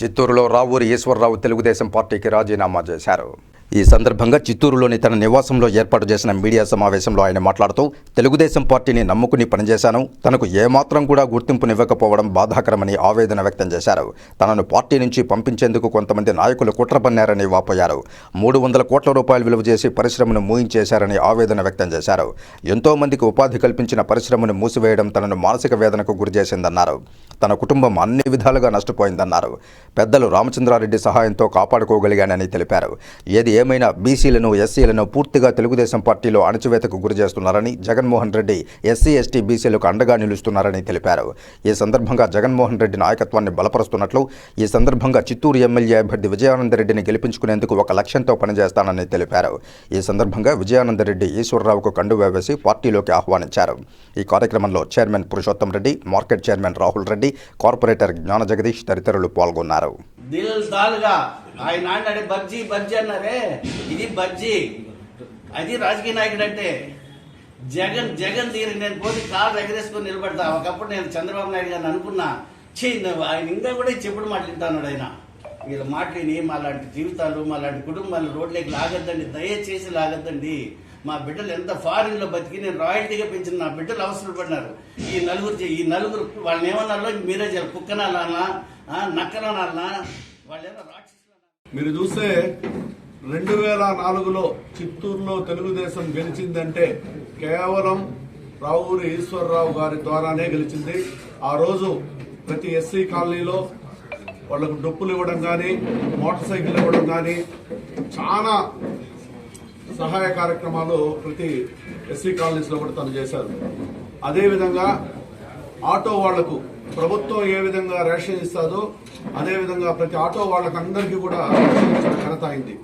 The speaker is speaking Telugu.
చిత్తూరులో రావూరి ఈశ్వరరావు తెలుగుదేశం పార్టీకి రాజీనామా చేశారు. ఈ సందర్భంగా చిత్తూరులోని తన నివాసంలో ఏర్పాటు చేసిన మీడియా సమావేశంలో ఆయన మాట్లాడుతూ తెలుగుదేశం పార్టీని నమ్ముకుని పనిచేశాను. తనకు ఏమాత్రం కూడా గుర్తింపునివ్వకపోవడం బాధాకరమని ఆవేదన వ్యక్తం చేశారు. తనను పార్టీ నుంచి పంపించేందుకు కొంతమంది నాయకులు కుట్ర పన్నారని వాపోయారు. మూడు వందల కోట్ల రూపాయలు విలువ చేసి పరిశ్రమను మూయించేశారని ఆవేదన వ్యక్తం చేశారు. ఎంతోమందికి ఉపాధి కల్పించిన పరిశ్రమను మూసివేయడం తనను మానసిక వేదనకు గురిచేసిందన్నారు. తన కుటుంబం అన్ని విధాలుగా నష్టపోయిందన్నారు. పెద్దలు రామచంద్రారెడ్డి సహాయంతో కాపాడుకోగలిగానని తెలిపారు. ఏది ఏమైనా బీసీలను ఎస్సీలను పూర్తిగా తెలుగుదేశం పార్టీలో అణచివేతకు గురి చేస్తున్నారని జగన్మోహన్ రెడ్డి ఎస్సీ ఎస్టీ బీసీలకు అండగా నిలుస్తున్నారని తెలిపారు. ఈ సందర్భంగా జగన్మోహన్ రెడ్డి నాయకత్వాన్ని బలపరుస్తున్నట్లు ఈ సందర్భంగా చిత్తూరు ఎమ్మెల్యే అభ్యర్థి విజయానందరెడ్డిని గెలిపించుకునేందుకు ఒక లక్ష్యంతో పనిచేస్తానని తెలిపారు. ఈ సందర్భంగా విజయానందరెడ్డి ఈశ్వరరావుకు కండువా వేసి పార్టీలోకి ఆహ్వానించారు. ఈ కార్యక్రమంలో chairman Purushottam Reddy market chairman Rahul Reddy corporator Gnana Jagadish తదితరులు పాల్గొన్నారు. ఆయన బజ్జీ బజ్జీ అన్నారే? ఇది బజ్జీ. అది రాజకీయ నాయకుడు అంటే జగన్ జగన్ తీరి నేను పోతే కారు ఎగరేసుకొని నిలబడతా. ఒకప్పుడు నేను చంద్రబాబు నాయుడు గారిని అనుకున్నా. చీ ఆయన ఇంకా కూడా చెప్పుడు మాట్లాడుతున్నాడు ఆయన. వీళ్ళ మా మాలాంటి జీవితాలు మాలాంటి కుటుంబాలు రోడ్లకి లాగద్దండి దయచేసి లాగద్దండి. మా బిడ్డలు ఎంత ఫారిన్లో బతికి నేను రాయల్టీగా పెంచిన నా బిడ్డలు అవసరం పడినారు. ఈ నలుగురు ఈ నలుగురు వాళ్ళని ఏమన్నారో మీరే చెప్పారు కుక్కనాలన్నా నక్కనాలన్నా వాళ్ళేమో రాక్షసులు మీరు చూస్తే రెండు వేల నాలుగులో చిత్తూరులో తెలుగుదేశం గెలిచిందంటే కేవలం రావూరి ఈశ్వరరావు గారి ద్వారానే గెలిచింది. ఆ రోజు ప్రతి ఎస్సీ కాలనీలో వాళ్ళకు డొప్పులు ఇవ్వడం కానీ మోటార్ సైకిల్ ఇవ్వడం కానీ చాలా సహాయ కార్యక్రమాలు ప్రతి ఎస్సీ కాలనీస్లో కూడా తను చేశారు. అదేవిధంగా ఆటో వాళ్ళకు ప్రభుత్వం ఏ విధంగా రేషన్ ఇస్తాదో అదేవిధంగా ప్రతి ఆటో వాళ్ళకి అందరికీ కూడా ఘనత అయింది.